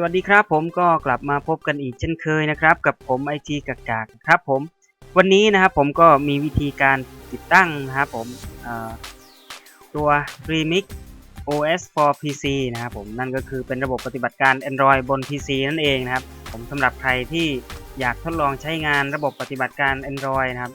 สวัสดีครับผมก็กลับมาพบกันอีกเช่นเคยนะครับ กับผมไอทีกากากครับผมวันนี้นะครับผมก็มีวิธีการติดตั้งนะครับผมตัว Remix OS for PC นะครับผมนั่นก็คือเป็นระบบปฏิบัติการ Android บน PC นั่นเองนะครับ ผมสำหรับใครที่อยากทดลองใช้งานระบบปฏิบัติการ Android นะครับ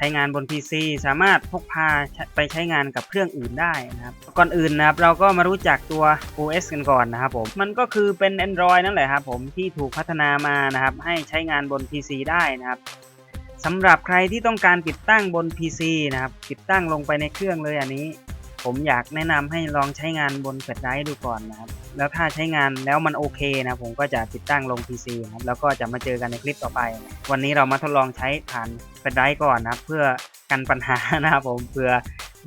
ช้งานบน PC สามารถพกพาไปใช้งานกับเครื่องอื่นได้นะครับ ก่อนอื่นนะครับเราก็มารู้จักตัว OS กันก่อนนะครับผมมันก็คือเป็น Android นั่นแหละครับผมที่ถูกพัฒนามานะครับให้ใช้งานบน PC ได้นะครับสำหรับใครที่ต้องการติดตั้งบน PC นะครับติดตั้งลงไปในเครื่องเลยอันนี้ ผมอยากแนะนำให้ลองใช้งานบนแฟลชไดรฟ์ดูก่อนนะครับ แล้วถ้าใช้งานแล้วมันโอเคนะผมก็จะติดตั้งลง PC นะครับแล้วก็จะมาเจอกันในคลิปต่อไป วันนี้เรามาทดลองใช้ผ่านแฟลชไดรฟ์ก่อนนะครับเพื่อกันปัญหานะครับผมเผื่อ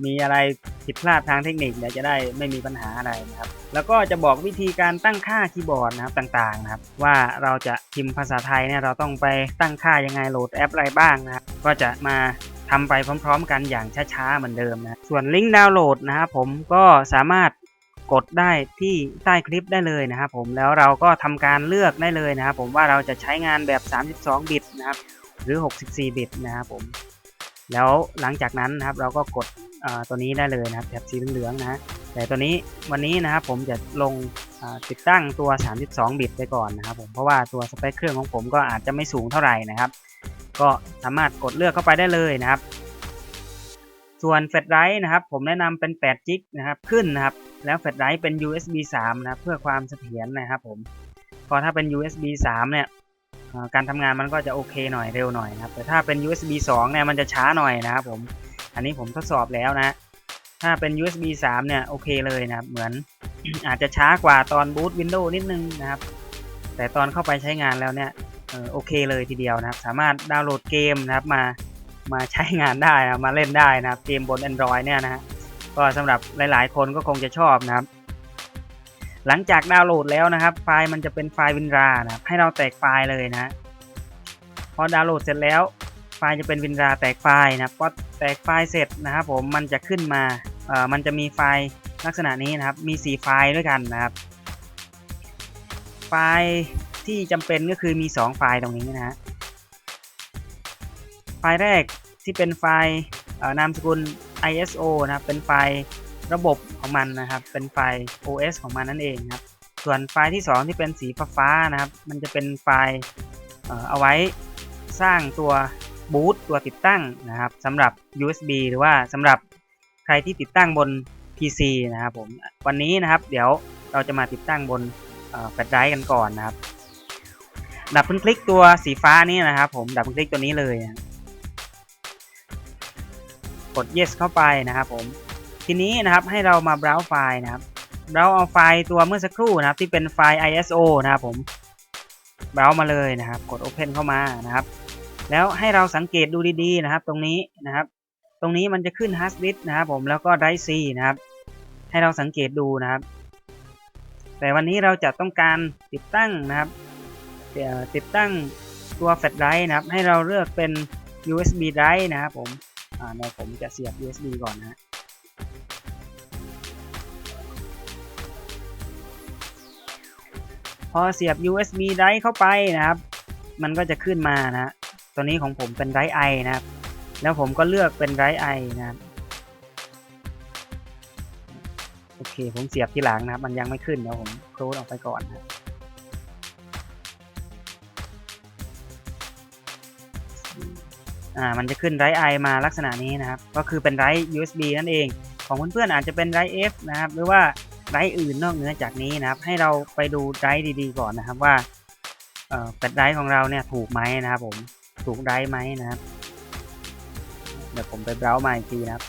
มีอะไรผิดพลาดทางเทคนิคเดี๋ยวจะได้ไม่มีปัญหาอะไรนะครับ แล้วก็จะบอกวิธีการตั้งค่าคีย์บอร์ดนะครับต่างๆนะครับ ว่าเราจะพิมพ์ภาษาไทยเนี่ยเราต้องไปตั้งค่ายังไงโหลดแอปอะไรบ้างนะครับก็จะมาทำไปพร้อม ๆ กันอย่างช้าๆเหมือนเดิมนะส่วนลิงก์ดาวน์โหลดนะครับผมก็สามารถ กดได้ที่ใต้คลิปได้เลยนะครับผมแล้วเราก็ทำการเลือกได้เลยนะครับผมว่าเราจะใช้งานแบบ 32 บิตนะครับหรือ 64 บิตนะครับผมแล้วหลังจากนั้นนะครับเราก็กดตัวนี้ได้เลยนะครับแถบสีเหลืองๆนะแต่ตัวนี้วันนี้นะครับผมจะลงติดตั้งตัว 32 บิตไปก่อนนะครับผมเพราะว่าตัวสเปคเครื่องของผมก็อาจจะไม่สูงเท่าไหร่นะครับ ก็สามารถกดเลือกเข้าไปได้เลยนะครับ ส่วนแฟลชไดรฟ์นะครับผมแนะนำเป็น8จิกนะครับขึ้นนะครับแล้วแฟลชไดรฟ์เป็น USB 3นะครับเพื่อความเสถียรนะครับผมพอถ้าเป็น USB 3เนี่ยการทำงานมันก็จะโอเคหน่อยเร็วหน่อยนะครับแต่ถ้าเป็น USB 2เนี่ยมันจะช้าหน่อยนะครับผมอันนี้ผมทดสอบแล้วนะถ้าเป็น USB 3เนี่ยโอเคเลยนะครับเหมือนอาจจะช้ากว่าตอนบูต Windows นิดนึงนะครับแต่ตอนเข้าไปใช้งานแล้วเนี่ยโอเคเลยทีเดียวนะครับ สามารถดาวน์โหลดเกมนะครับมา มาใช้งานได้นะมาเล่นได้นะครับเกมบน Android เนี่ยนะฮะก็สำหรับหลายๆ คนก็คงจะชอบนะครับ หลังจากดาวน์โหลดแล้วนะครับ ไฟล์มันจะเป็นไฟล์วินรานะให้เราแตกไฟล์เลยนะพอดาวน์โหลดเสร็จแล้วไฟล์จะเป็นวินราแตกไฟล์นะพอแตกไฟล์เสร็จนะครับผมมันจะขึ้นมาเอ่อมันจะมีไฟล์ลักษณะนี้นะครับมี 4 ไฟล์ด้วยกันนะครับ ไฟล์ที่จำเป็นก็คือมี 2 ไฟล์ตรงนี้นะฮะ ไฟล์แรกที่เป็นไฟล์นามสกุล ISO นะครับเป็นไฟล์ระบบของมันนะครับ เป็นไฟล์ OS ของมันนั่นเองครับ ส่วนไฟล์ที่ 2 ที่เป็นสีฟ้านะครับ มันจะเป็นไฟล์เอาไว้สร้างตัวบูตตัวติดตั้งนะครับสำหรับ USB หรือว่าสำหรับใครที่ติดตั้งบน PC นะครับผมวันนี้นะครับ เดี๋ยวเราจะมาติดตั้งบนแฟลชไดรฟ์กันก่อนนะครับ ดับเบิลคลิกตัวสีฟ้านี่นะครับ ผมดับเบิลคลิกตัวนี้เลยนะ กด yes เข้าไปนะครับผม ทีนี้นะครับให้เรามา browse ไฟล์นะครับเราเอาไฟล์ตัวเมื่อสักครู่นะครับ ที่เป็นไฟล์ ISO นะครับผม browse มาเลยนะครับ กด open เข้ามานะครับ แล้วให้เราสังเกตดูดีๆนะครับ ตรงนี้นะครับ ตรงนี้มันจะขึ้น hard disk นะครับผมแล้วก็ drive C นะครับ ให้เราสังเกตดูนะครับ แต่วันนี้เราจะต้องการติดตั้งนะครับติดตั้งตัวแฟลชไดรฟ์นะครับ ให้เราเลือกเป็น USB drive นะครับผม่าในผมจะเสียบ USB ก่อนนะพอเสียบ USB drive เข้าไปนะครับ มันก็จะขึ้นมานะตัวนี้ของผมเป็น drive i นะครับ แล้วผมก็เลือกเป็น drive i นะครับ โอเค ผมเสียบที่หลังนะครับ มันยังไม่ขึ้นเดี๋ยวผมโคลดออกไปก่อนนะ อ่ามันจะขึ้น drive i มาลักษณะนี้นะครับ ก็คือเป็น drive USB นั่นเอง ของเพื่อนๆอาจจะเป็น drive F นะครับ หรือว่าไรอื่นนอกเหนือจากนี้นะครับ ให้เราไปดูไรดีๆ ก่อนนะครับว่าเอ่อแฟลชไรของเราเนี่ยถูกไหมนะครับผมถูกไรไหมนะครับ เดี๋ยวผมไปเบราว์มาอีกทีนะครับ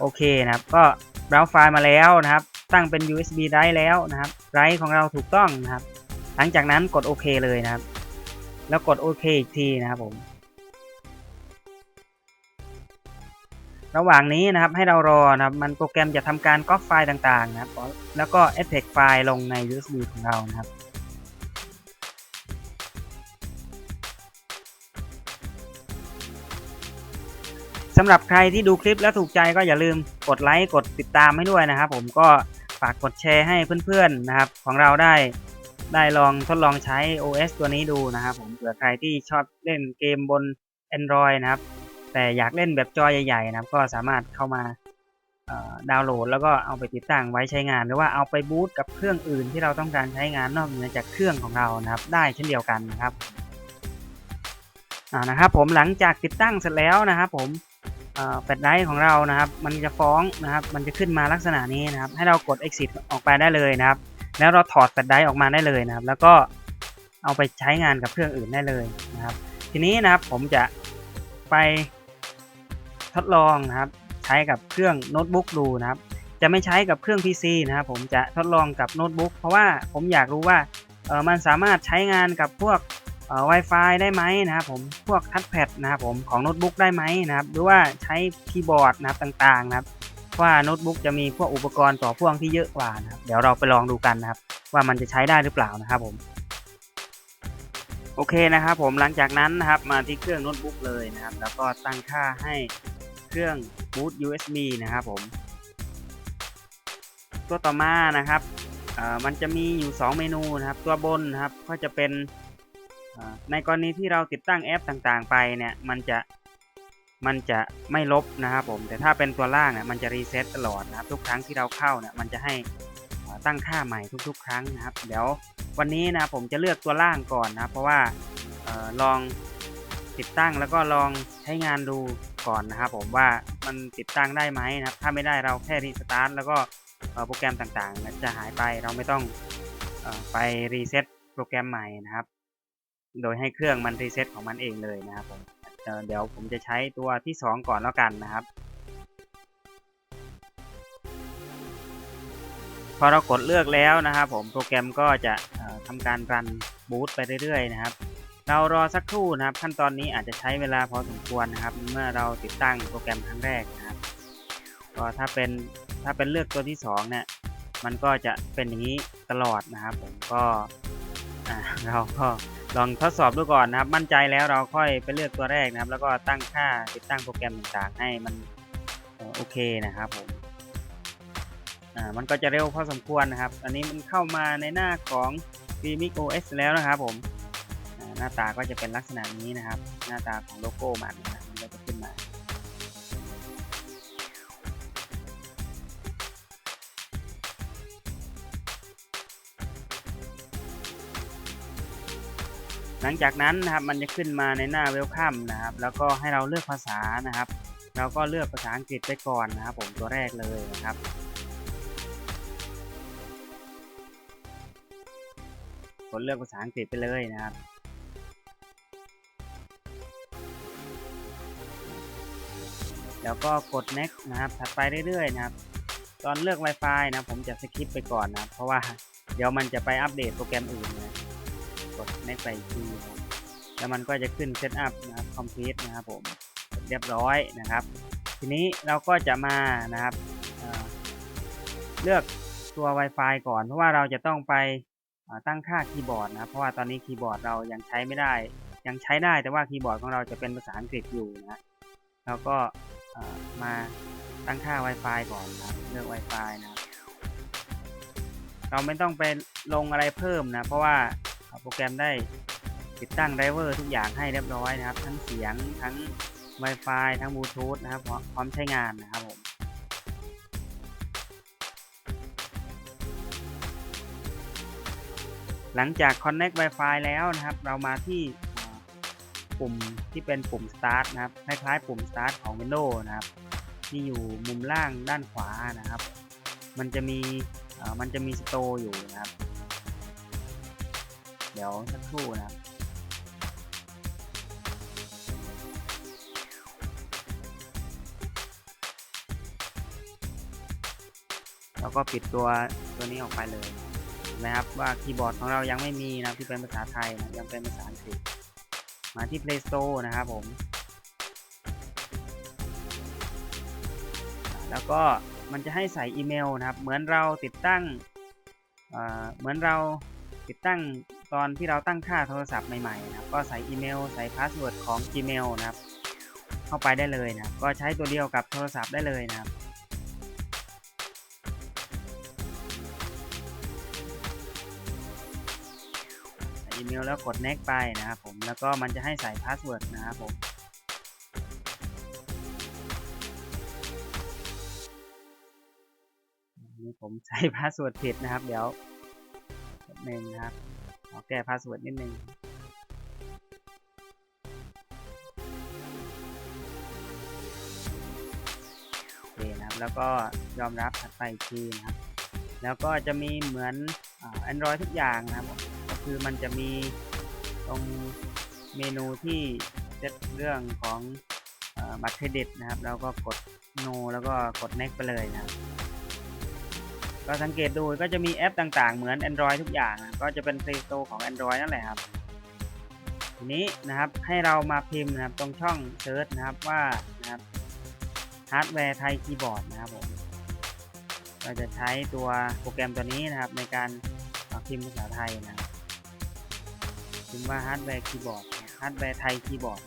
โอเคนะครับ ก็เบราว์ไฟล์มาแล้วนะครับ ตั้งเป็น USB ไรแล้วนะครับไรของเราถูกต้องนะครับ หลังจากนั้นกดโอเคเลยนะครับ แล้วกดโอเคอีกทีนะครับผม ระหว่างนี้นะครับให้เรารอนะครับมันโปรแกรมจะทำการก๊อปไฟล์ต่างๆนะครับแล้วก็ Effect ไฟล์ลงใน USB ของเรานะครับสำหรับใครที่ดูคลิปแล้วถูกใจก็อย่าลืมกดไลค์กดติดตามให้ด้วยนะครับ ผมก็ฝากกดแชร์ให้เพื่อนๆนะครับ ของเราได้ได้ลองทดลองใช้ OS ตัวนี้ดูนะครับ ผมเผื่อใครที่ชอบเล่นเกมบน Android นะครับ แต่อยากเล่นแบบจอใหญ่ๆนะครับก็สามารถเข้ามาดาวน์โหลด แล้วก็เอาไปติดตั้งไว้ใช้งาน หรือว่าเอาไปบูตกับเครื่องอื่นที่เราต้องการใช้งานนอกเหนือจากเครื่องของเรานะครับ ได้เช่นเดียวกันนะครับอ่านะครับ ผมหลังจากติดตั้งเสร็จแล้วนะครับ ผมแฟลชไดร์ของเรานะครับ มันจะฟ้องนะครับ มันจะขึ้นมาลักษณะนี้นะครับ ให้เรากด exit ออกไปได้เลยนะครับ แล้วเราถอดแฟลชไดร์ออกมาได้เลยนะครับ แล้วก็เอาไปใช้งานกับเครื่องอื่นได้เลยนะครับ ทีนี้นะครับผมจะไป ทดลองนะครับ ใช้กับเครื่องโน้ตบุ๊กดูนะครับ จะไม่ใช้กับเครื่อง PC นะครับผมจะทดลองกับโน้ตบุ๊กเพราะว่าผมอยากรู้ว่าเออมันสามารถใช้งานกับพวกเอ่อ Wi-Fi ได้ไหมนะครับผมพวกทัชแพดนะครับผมของโน้ตบุ๊กได้ไหมนะครับ หรือว่าใช้คีย์บอร์ดนะครับต่างๆนะครับว่าโน้ตบุ๊กจะมีพวกอุปกรณ์ต่อพ่วงที่เยอะกว่านะครับเดี๋ยวเราไปลองดูกันนะครับ ว่ามันจะใช้ได้หรือเปล่านะครับผมโอเคนะครับผมหลังจากนั้นนะครับมาที่เครื่องโน้ตบุ๊กเลยนะครับ แล้วก็ตั้งค่าให้ เครื่อง boot USB นะครับผม ตัวต่อมานะครับมันจะมีอยู่ 2 เมนูนะครับ ตัวบนนะครับก็จะเป็นในกรณีที่เราติดตั้งแอปต่างๆ ไปเนี่ยมันจะมันจะไม่ลบนะครับผม แต่ถ้าเป็นตัวล่างเนี่ยมันจะรีเซ็ตตลอดนะครับ ทุกครั้งที่เราเข้าเนี่ยมันจะให้ตั้งค่าใหม่ทุกๆ ครั้งนะครับ เดี๋ยววันนี้นะผมจะเลือกตัวล่างก่อนนะเพราะว่าออลอง ติดตั้งแล้วก็ลองใช้งานดูก่อนนะครับผมว่ามันติดตั้งได้ไหมนะครับ ถ้าไม่ได้เราแค่รีสตาร์ทแล้วก็โปรแกรมต่างๆ จะหายไปเราไม่ต้องอไปรีเซ็ตโปรแกรมใหม่นะครับ โดยให้เครื่องมันรีเซ็ตของมันเองเลยนะครับผมเดี๋ยวผมจะใช้ตัวที่ 2 ก่อนแล้วกันนะครับ พอเรากดเลือกแล้วนะครับ ผมโปรแกรมก็จะทำการรันบูตไปเรื่อยๆนะครับ เรารอสักครู่นะครับ ขั้นตอนนี้อาจจะใช้เวลาพอสมควรนะครับ เมื่อเราติดตั้งโปรแกรมครั้งแรกนะครับก็ถ้าเป็นถ้าเป็นเลือกตัวที่2เนี่ยมันก็จะเป็นอย่างนี้ตลอดนะครับ ผมก็เราก็ลองทดสอบดูก่อนนะครับ มั่นใจแล้วเราค่อยไปเลือกตัวแรกนะครับ แล้วก็ตั้งค่าติดตั้งโปรแกรมต่างๆให้มันโอเคนะครับผมมันก็จะเร็วพอสมควรนะครับ อันนี้มันเข้ามาในหน้าของ Remix OS แล้วนะครับผม น้าตาก็จะเป็นลักษณะนี้นะครับ หน้าตาของโลโก้มันนะมันก็จะขึ้นมา หลังจากนั้นนะครับมันจะขึ้นมาในหน้า Welcome นะครับ แล้วก็ให้เราเลือกภาษานะครับ เราก็เลือกภาษาอังกฤษไปก่อนนะครับ ผมตัวแรกเลยนะครับกดเลือกภาษาอังกฤษไปเลยนะครับ แล้วก็กด next นะครับ ถัดไปเรื่อยๆนะครับ ตอนเลือก Wi-Fi นะผมจะสคิปไปก่อนนะครับเพราะว่าเดี๋ยวมันจะไปอัปเดตโปรแกรมอื่นนะ กด next ไปอีกทีแล้วมันก็จะขึ้น setup นะครับ complete นะครับผม เรียบร้อยนะครับ ทีนี้เราก็จะมานะครับเเลือกตัว Wi-Fi ก่อน เพราะว่าเราจะต้องไปตั้งค่าคีย์บอร์ดนะเพราะว่าตอนนี้คีย์บอร์ดเรายังใช้ไม่ได้ ยังใช้ได้แต่ว่าคีย์บอร์ดของเราจะเป็นภาษาอังกฤษอยู่นะแล้วก็ มาตั้งค่า Wi-Fi ก่อนนะเลือก Wi-Fi นะเราไม่ต้องไปลงอะไรเพิ่มนะ เพราะว่าโปรแกรมได้ติดตั้งไดรเวอร์ทุกอย่างให้เรียบร้อยนะครับ ทั้งเสียงทั้ง Wi-Fi ทั้งบลูทูธนะครับพร้อมใช้งานนะครับผมหลังจาก Connect Wi-Fi แล้วนะครับ เรามาที่ ปุ่มที่เป็นปุ่ม Start นะครับคล้ายๆ ปุ่ม Start ของ Windows นะครับ ที่อยู่มุมล่างด้านขวานะครับ มันจะมีมันจะมี Store อยู่นะครับ เดี๋ยวสักครู่นะครับแล้วก็ปิดตัวตัวนี้ออกไปเลยนะครับว่าคีย์บอร์ดของเรายังไม่มีนะที่เป็นภาษาไทยนะยังเป็นภาษาอังกฤษ มาที่ Play Store นะครับผม แล้วก็มันจะให้ใส่อีเมลนะครับ เหมือนเราติดตั้งเเหมือนเราติดตั้งตอนที่เราตั้งค่าโทรศัพท์ใหม่ๆนะครับ ก็ใส่อีเมล ใส่พาสเวิร์ดของ Gmail นะครับ เข้าไปได้เลยนะครับ ก็ใช้ตัวเดียวกับโทรศัพท์ได้เลยนะครับ แล้วกด next ไปนะครับผมแล้วก็มันจะให้ใส่พาสเวิร์ดนะครับผมนี่ผมใส่พาสเวิร์ดผิดนะครับเดี๋ยวแป๊บนึงนะครับขอแก้พาสเวิร์ดนิดนึงโอเคนะครับแล้วก็ยอมรับถัดไปอีกทีนะครับแล้วก็จะมีเหมือนอ่า Android ทุกอย่างนะครับ คือมันจะมีตรงเมนูที่เซตเรื่องของอบัตรเครดิตนะครับ แล้วก็กด no แล้วก็กด next ไปเลยนะครับก็สังเกตดูก็จะมีแอปต่างๆ เหมือน Android ทุกอย่าง ก็จะเป็น Play Store ของ Android นั่นแหละครับ ทีนี้นะครับให้เรามาพิมพ์นะครับตรงช่อง Search นะครับว่านะครับฮาร์ดแวร์ไทยคีย์บอร์ดนะครับผมเราจะใช้ตัวโปรแกรมตัวนี้นะครับในการพิมพ์ภาษาไทยนะครับ พิมพ์ว่าฮาร์ดแวร์คีย์บอร์ดฮาร์ดแวร์ไทยคีย์บอร์ด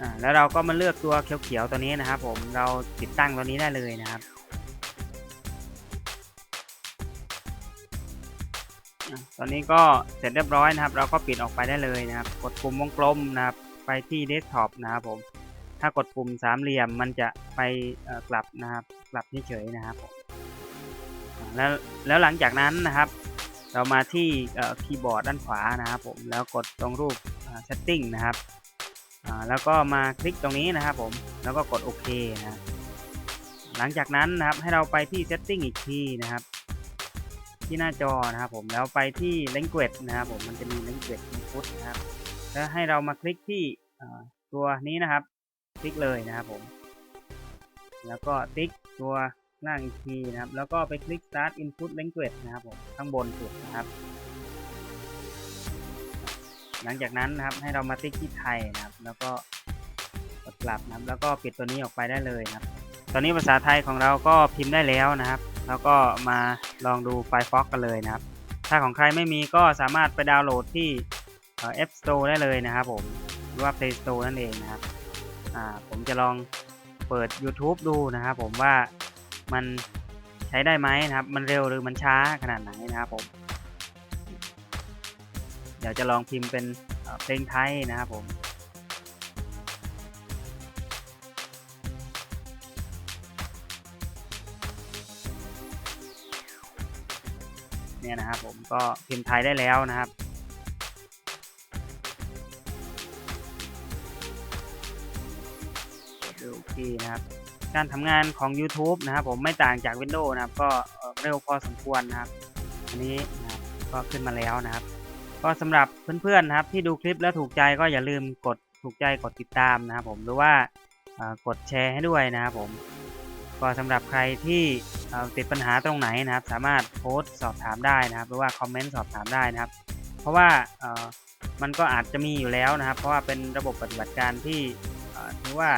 อ่าแล้วเราก็มาเลือกตัวเขียวๆตัวนี้นะครับ ผมเราติดตั้งตัวนี้ได้เลยนะครับอะตอนนี้ก็เสร็จเรียบร้อยนะครับ เราก็ปิดออกไปได้เลยนะครับ กดปุ่มวงกลมนะครับ ไปที่เดสก์ท็อปนะครับผมถ้ากดปุ่มสามเหลี่ยมมันจะไปกลับนะครับ กลับเฉยๆนะครับผม แล้วแล้วหลังจากนั้นนะครับ เรามาที่คีย์บอร์ดด้านขวานะครับผมแล้วกดตรงรูปเซตติ้งนะครับแล้วก็มาคลิกตรงนี้นะครับผมแล้วก็กดโอเคนะหลังจากนั้นนะครับให้เราไปที่ Setting อีกทีนะครับ ที่หน้าจอนะครับผมแล้วไปที่ Language นะครับผมมันจะมี Language Input นะครับแล้วให้เรามาคลิกที่ตัวนี้นะครับ คลิกเลยนะครับผม แล้วก็ติ๊กตัว ล่างอีกทีนะครับ แล้วก็ไปคลิก Start Input Language นะครับผมข้างบนสุดนะครับ หลังจากนั้นนะครับให้เรามาติ๊กที่ไทยนะครับ แล้วก็กดกลับนะครับ แล้วก็ปิดตัวนี้ออกไปได้เลยนะครับ ตอนนี้ภาษาไทยของเราก็พิมพ์ได้แล้วนะครับ แล้วก็มาลองดู Firefox กันเลยนะครับ ถ้าของใครไม่มีก็สามารถไปดาวน์โหลดที่เอ่อ App Store ได้เลยนะครับผมหรือว่า Play Store นั่นเองนะครับผมจะลองเปิด YouTube ดูนะครับผมว่า มันใช้ได้ไหมนะครับ มันเร็วหรือมันช้าขนาดไหนนะครับผม เดี๋ยวจะลองพิมพ์เป็นเพลงไทยนะครับผมเนี่ยนะครับผมก็พิมพ์ไทยได้แล้วนะครับดูอีกทีนะครับ การทำงานของ YouTube นะครับผมไม่ต่างจาก Windows นะครับ ก็เร็วพอสมควรนะครับ อันนี้นะครับก็ขึ้นมาแล้วนะครับ ก็สำหรับเพื่อนๆนะครับ ที่ดูคลิปแล้วถูกใจก็อย่าลืมกดถูกใจกดติดตามนะครับ ผมหรือว่ากดแชร์ให้ด้วยนะครับผมก็สำหรับใครที่ติดปัญหาตรงไหนนะครับ สามารถโพสต์สอบถามได้นะครับ หรือว่าคอมเมนต์สอบถามได้นะครับ เพราะว่ามันก็อาจจะมีอยู่แล้วนะครับ เพราะว่าเป็นระบบปฏิบัติการที่ถือว่า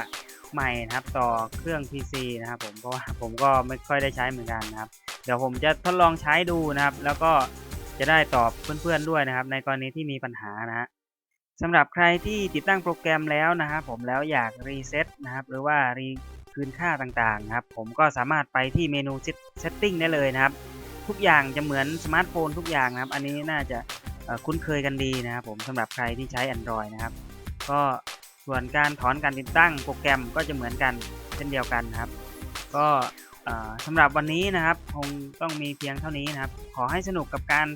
ใหม่นะครับต่อเครื่อง PC นะครับผมเพราะว่าผมก็ไม่ค่อยได้ใช้เหมือนกันนะครับ เดี๋ยวผมจะทดลองใช้ดูนะครับ แล้วก็จะได้ตอบเพื่อนๆด้วยนะครับ ในกรณีที่มีปัญหานะฮะสำหรับใครที่ติดตั้งโปรแกรมแล้วนะครับผมแล้วอยากรีเซ็ตนะครับหรือว่ารีคืนค่าต่างๆนะครับ ผมก็สามารถไปที่เมนู Setting ได้เลยนะครับ ทุกอย่างจะเหมือนสมาร์ทโฟนทุกอย่างนะครับ อันนี้น่าจะคุ้นเคยกันดีนะครับผมสำหรับใครที่ใช้ Android นะครับ ก็ ส่วนการถอนการติดตั้งโปรแกรมก็จะเหมือนกันเช่นเดียวกันนะครับ ก็สำหรับวันนี้นะครับคงต้องมีเพียงเท่านี้นะครับ ขอให้สนุกกับการ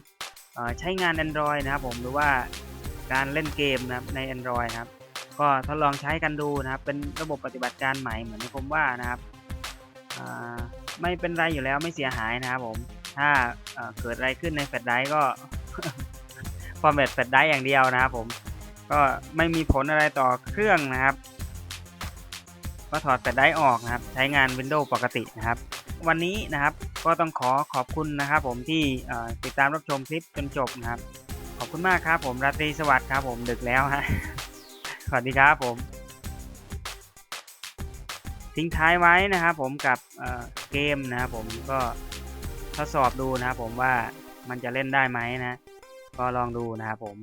ใช้งาน Android นะครับผมหรือว่าการเล่นเกมนะครับใน Android นะครับ ก็ทดลองใช้กันดูนะครับ เป็นระบบปฏิบัติการใหม่เหมือนที่ผมว่านะครับไม่เป็นไรอยู่แล้วไม่เสียหายนะครับผมถ้าเกิดอะไรขึ้นในแฟลชไดร์ก็ฟอร์แมตแฟลชไดร์อย่างเดียวนะครับผม ก็ไม่มีผลอะไรต่อเครื่องนะครับ ก็ถอดแฟลชไดร์ออกนะครับ ใช้งาน Windows ปกตินะครับ วันนี้นะครับก็ต้องขอขอบคุณนะครับ ผมที่ติดตามรับชมคลิปจนจบนะครับ ขอบคุณมากครับ ผมราตรีสวัสดิ์ครับผมดึกแล้วฮะสวัสดีครับผมทิ้งท้ายไว้นะครับผมกับเเกมนะครับผมก็ทดสอบดูนะครับผมว่ามันจะเล่นได้ไหมนะ ก็ลองดูนะครับผม